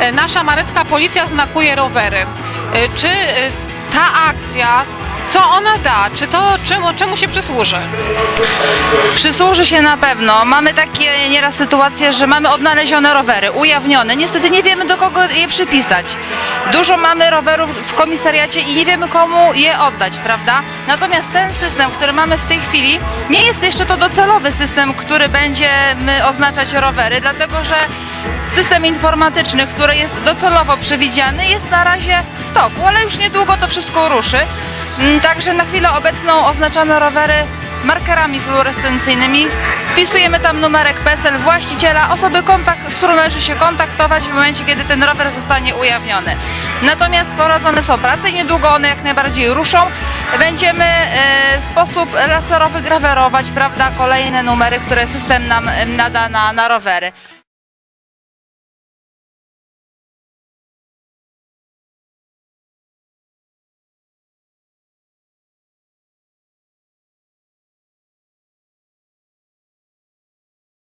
e, nasza marecka policja znakuje rowery. E, Czy e, ta akcja, co ona da? Czy to czemu, czemu się przysłuży? Przysłuży się na pewno. Mamy takie nieraz sytuacje, że mamy odnalezione rowery, ujawnione. Niestety nie wiemy do kogo je przypisać. Dużo mamy rowerów w komisariacie i nie wiemy komu je oddać, prawda? Natomiast ten system, który mamy w tej chwili, nie jest jeszcze to docelowy system, który będziemy oznaczać rowery, dlatego że system informatyczny, który jest docelowo przewidziany, jest na razie w toku, ale już niedługo to wszystko ruszy. Mm, Także na chwilę obecną oznaczamy rowery markerami fluorescencyjnymi. Wpisujemy tam numerek PESEL właściciela, osoby, kontakt, z którą należy się kontaktować w momencie, kiedy ten rower zostanie ujawniony. Natomiast prowadzone są prace i niedługo one jak najbardziej ruszą. Będziemy e, w sposób laserowy grawerować prawda, kolejne numery, które system nam nada na, na rowery.